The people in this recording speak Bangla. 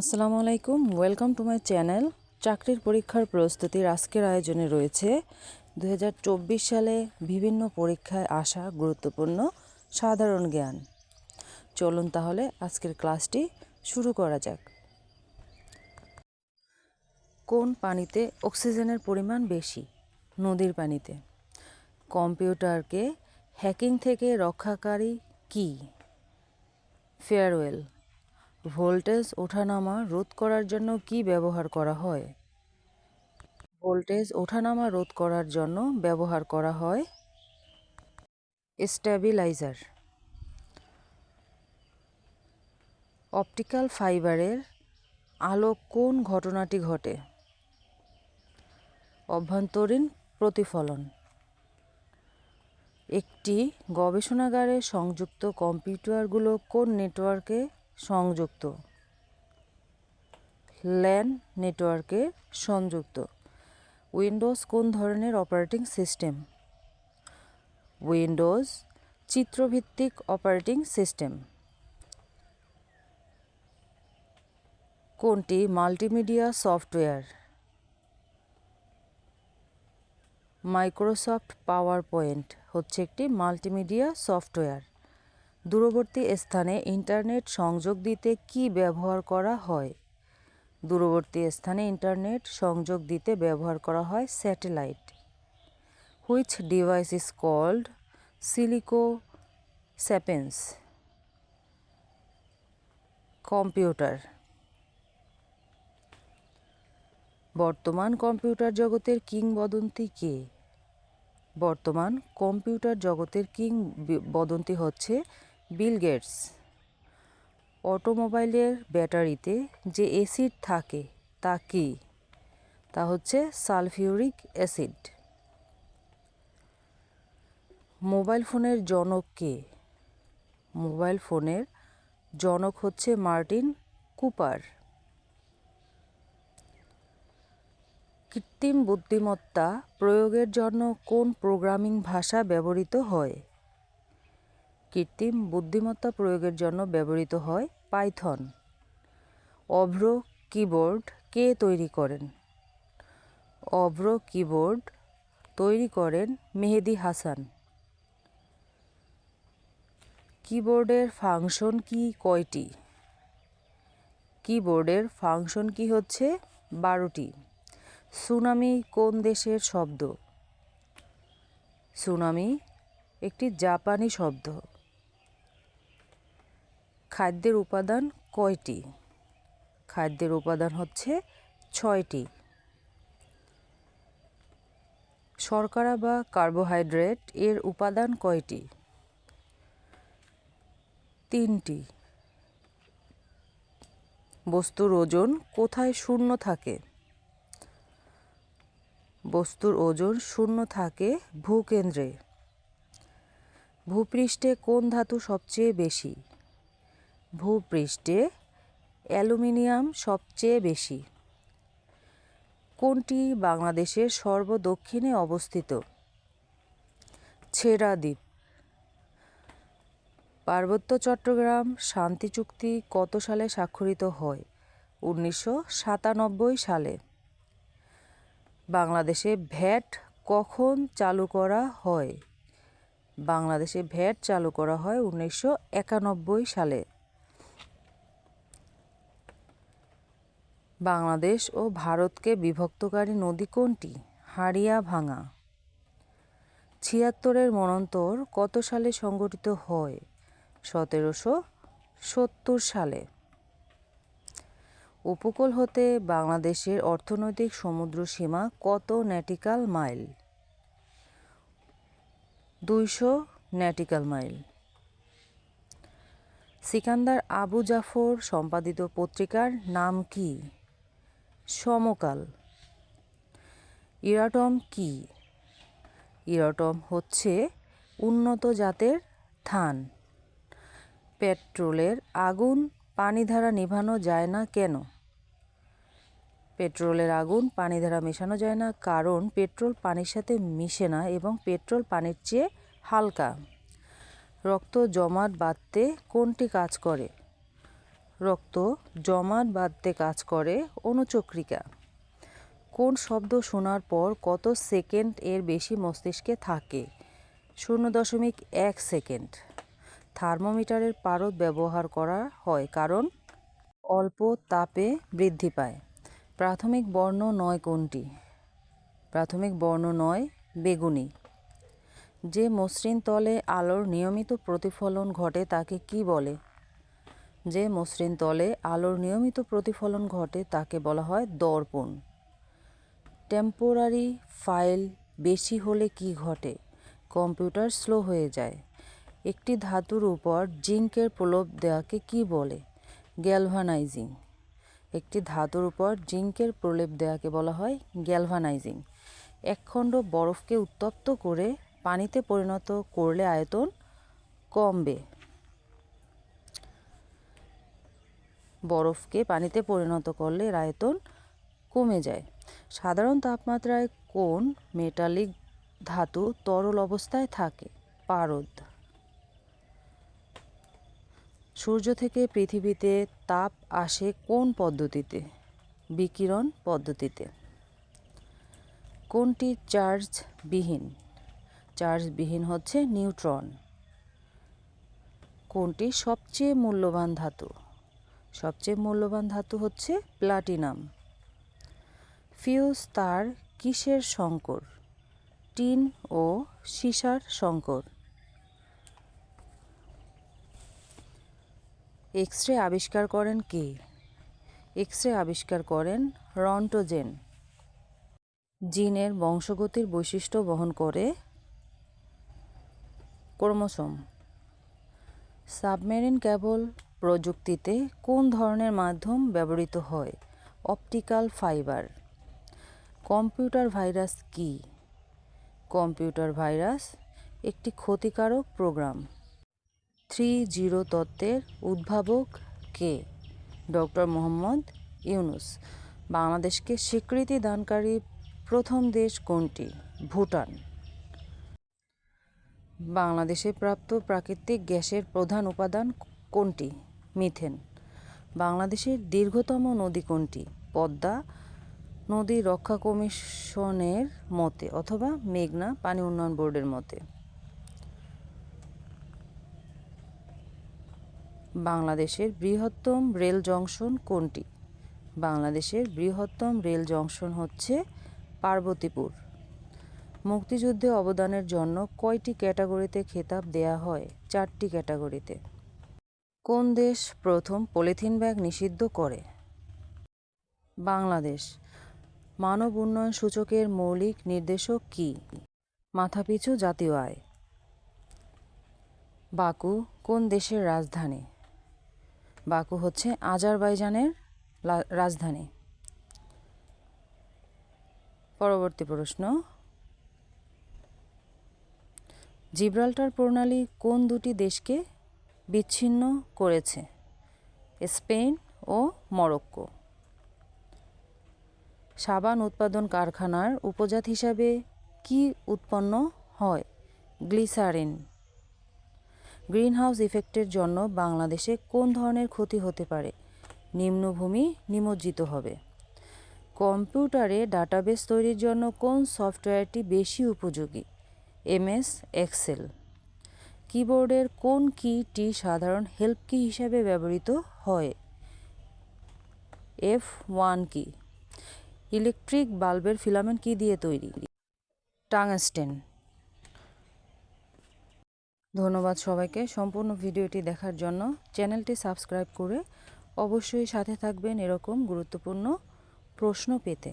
আসসালামু আলাইকুম ওয়েলকাম টু মাই চ্যানেল চাকরির পরীক্ষার প্রস্তুতির আজকের আয়োজনে রয়েছে দু হাজার চব্বিশ সালে বিভিন্ন পরীক্ষায় আসা গুরুত্বপূর্ণ সাধারণ জ্ঞান। চলুন তাহলে আজকের ক্লাসটি শুরু করা যাক। কোন পানিতে অক্সিজেনের পরিমাণ বেশি? নদীর পানিতে। কম্পিউটারকে হ্যাকিং থেকে রক্ষাকারী কি? ফেয়ারওয়েল। ভোল্টেজ ওঠানামা রোধ করার জন্য কি ব্যবহার করা হয়? ভোল্টেজ ওঠানামা রোধ করার জন্য ব্যবহার করা হয় স্ট্যাবিলাইজার অপটিক্যাল ফাইবারের আলো কোন ঘটনাটি ঘটে? অভ্যন্তরীণ প্রতিফলন। একটি গবেষণাগারে সংযুক্ত কম্পিউটারগুলো কোন নেটওয়ার্কে সংযুক্ত। ল্যান নেটওয়ার্কে সংযুক্ত। উইন্ডোজ কোন ধরনের অপারেটিং সিস্টেম? উইন্ডোজ চিত্রভিত্তিক অপারেটিং সিস্টেম। কোনটি multimedia software? Microsoft PowerPoint হচ্ছে একটি মাল্টিমিডিয়া সফটওয়্যার। দূরবর্তী স্থানে ইন্টারনেট সংযোগ দিতে কি ব্যবহার করা হয়? দূরবর্তী স্থানে ইন্টারনেট সংযোগ দিতে ব্যবহার করা হয় satellite. Which device is called silico sapiens computer বর্তমান কম্পিউটার জগতের কিংবদন্তি কে? বর্তমান কম্পিউটার জগতের কিংবদন্তি হচ্ছে বিল গেটস। অটোমোবাইলের ব্যাটারিতে যে অ্যাসিড থাকে, তা কি? তা হচ্ছে সালফিউরিক অ্যাসিড। মোবাইল ফোনের জনক কে? মোবাইল ফোনের জনক হচ্ছে মার্টিন কুপার। কৃত্রিম বুদ্ধিমত্তা প্রয়োগের জন্য কোন প্রোগ্রামিং ভাষা ব্যবহৃত হয়? কৃত্রিম বুদ্ধিমত্তা প্রয়োগের জন্য ব্যবহৃত হয় পাইথন। অভ্র কিবোর্ড কে তৈরি করেন? অভ্র কিবোর্ড তৈরি করেন মেহেদি হাসান। কিবোর্ডের ফাংশন কি কয়টি? কিবোর্ডের ফাংশন কি হচ্ছে বারোটি? সুনামি কোন দেশের শব্দ? সুনামি একটি জাপানি শব্দ। খাদ্যের উপাদান কয়টি? খাদ্যের উপাদান হচ্ছে ছয়টি। শর্করা বা কার্বোহাইড্রেট এর উপাদান কয়টি? তিনটি। বস্তুর ওজন কোথায় শূন্য থাকে? বস্তুর ওজন শূন্য থাকে ভূকেন্দ্রে ভূপৃষ্ঠে কোন ধাতু সবচেয়ে বেশি? ভূপৃষ্ঠে অ্যালুমিনিয়াম সবচেয়ে বেশি। কোনটি বাংলাদেশের সর্বদক্ষিণে অবস্থিত? ছেড়া দ্বীপ পার্বত্য চট্টগ্রাম শান্তি চুক্তি কত সালে স্বাক্ষরিত হয়? উনিশশো সাতানব্বই সালে। বাংলাদেশে ভ্যাট কখন চালু করা হয়? বাংলাদেশে ভ্যাট চালু করা হয় উনিশশো একানব্বই সালে। বাংলাদেশ ও ভারতকে বিভক্তকারী নদী কোনটি? হাড়িয়া ভাঙা। ছিয়াত্তরের মনন্তর কত সালে সংগঠিত হয়? সতেরোশো সত্তর সালে। উপকূল হতে বাংলাদেশের অর্থনৈতিক সমুদ্র সীমা কত ন্যাটিক্যাল মাইল? দুইশো ন্যাটিক্যাল মাইল। সিকান্দার আবু জাফর সম্পাদিত পত্রিকার নাম কি? সমকাল। ইরাটম কি? ইরাটম হচ্ছে উন্নত জাতের ধান। পেট্রোলের আগুন পানি দ্বারা নিভানো যায় না কেন? পেট্রোলের আগুন পানি দ্বারা মেশানো যায় না কারণ পেট্রোল পানির সাথে মিশে না এবং পেট্রোল পানির চেয়ে হালকা। রক্ত জমাট বাঁধতে কোনটি কাজ করে? রক্ত জমাট বাঁধতে কাজ করে অনুচক্রিকা। কোন শব্দ শোনার পর কত সেকেন্ড এর বেশি মস্তিষ্কে থাকে? শূন্য দশমিক এক সেকেন্ড। থার্মোমিটারের পারদ ব্যবহার করা হয় কারণ অল্প তাপে বৃদ্ধি পায়। প্রাথমিক বর্ণ নয় কোনটি? প্রাথমিক বর্ণ নয় বেগুনি। যে মসৃণ তলে আলোর নিয়মিত প্রতিফলন ঘটে তাকে কি বলে? যে মসৃণ তলে আলোর নিয়মিত প্রতিফলন ঘটে তাকে বলা হয় দর্পণ। টেম্পোরারি ফাইল বেশি হলে কি ঘটে? কম্পিউটার স্লো হয়ে যায়। একটি ধাতুর উপর জিঙ্কের প্রলোভ দেওয়াকে কি বলে? গ্যালভানাইজিং। একটি ধাতুর উপর জিঙ্কের প্রলেপ দেওয়াকে বলা হয় গ্যালভানাইজিং। একখণ্ড বরফকে উত্তপ্ত করে পানিতে পরিণত করলে আয়তন কমবে। বরফকে পানিতে পরিণত করলে এর আয়তন কমে যায়। সাধারণ তাপমাত্রায় কোন মেটালিক ধাতু তরল অবস্থায় থাকে? পারদ। সূর্য থেকে পৃথিবীতে তাপ আসে কোন পদ্ধতিতে? বিকিরণ পদ্ধতিতে। কোনটি চার্জবিহীন? চার্জবিহীন হচ্ছে নিউট্রন। কোনটি সবচেয়ে মূল্যবান ধাতু? সবচেয়ে মূল্যবান ধাতু হচ্ছে প্লাটিনাম। ফিউজ তার কিসের সংকর টিন ও সীসার সংকর এক্স রে আবিষ্কার করেন কে? এক্স রে আবিষ্কার করেন রন্টোজেন। জিনের বংশগতির বৈশিষ্ট্য বহন করে ক্রোমোসোম। সাবমেরিন কেবল প্রযুক্তিতে কোন ধরনের মাধ্যম ব্যবহৃত হয়? Optical fibre. কম্পিউটার ভাইরাস কি? কম্পিউটার ভাইরাস একটি ক্ষতিকারক প্রোগ্রাম। থ্রি জিরো তত্ত্বের উদ্ভাবক কে? ডক্টর মোহাম্মদ ইউনুস। বাংলাদেশকে স্বীকৃতি দানকারী প্রথম দেশ কোনটি? ভুটান। বাংলাদেশে প্রাপ্ত প্রাকৃতিক গ্যাসের প্রধান উপাদান কোনটি? মিথেন। বাংলাদেশের দীর্ঘতম নদী কোনটি? পদ্মা নদী রক্ষা কমিশনের মতে অথবা মেঘনা পানি উন্নয়ন বোর্ডের মতে। বাংলাদেশের বৃহত্তম রেল জংশন কোনটি? বাংলাদেশের বৃহত্তম রেল জংশন হচ্ছে পার্বতীপুর। মুক্তিযুদ্ধে অবদানের জন্য কয়টি ক্যাটাগরিতে খেতাব দেয়া হয়? চারটি ক্যাটাগরিতে। কোন দেশ প্রথম পলিথিন ব্যাগ নিষিদ্ধ করে? বাংলাদেশ। মানব উন্নয়ন সূচকের মৌলিক নির্দেশক কী? মাথাপিছু জাতীয় আয়। বাকু কোন দেশের রাজধানী? বাকু হচ্ছে আজারবাইজানের রাজধানী। পরবর্তী প্রশ্ন। জিব্রাল্টার প্রণালী কোন দুটি দেশকে বিচ্ছিন্ন করেছে স্পেন ও মরক্কো। সাবান উৎপাদন কারখানার উপজাত হিসাবে কি উৎপন্ন হয়? গ্লিসারিন। গ্রিনহাউস ইফেক্টের জন্য বাংলাদেশে কোন ধরনের ক্ষতি হতে পারে? নিম্নভূমি নিমজ্জিত হবে। কম্পিউটারে ডাটাবেস তৈরির জন্য কোন সফটওয়্যারটি বেশি উপযোগী? MS, Excel. কিবোর্ডের কোন কীটি সাধারণ হেল্প কি হিসাবে ব্যবহৃত হয়? এফ ওয়ান কি ইলেকট্রিক বাল্বের ফিলামেন্ট কি দিয়ে তৈরি। টাংস্টেন ধন্যবাদ সবাইকে সম্পূর্ণ ভিডিওটি দেখার জন্য। চ্যানেলটি সাবস্ক্রাইব করে অবশ্যই সাথে থাকবেন এরকম গুরুত্বপূর্ণ প্রশ্ন পেতে।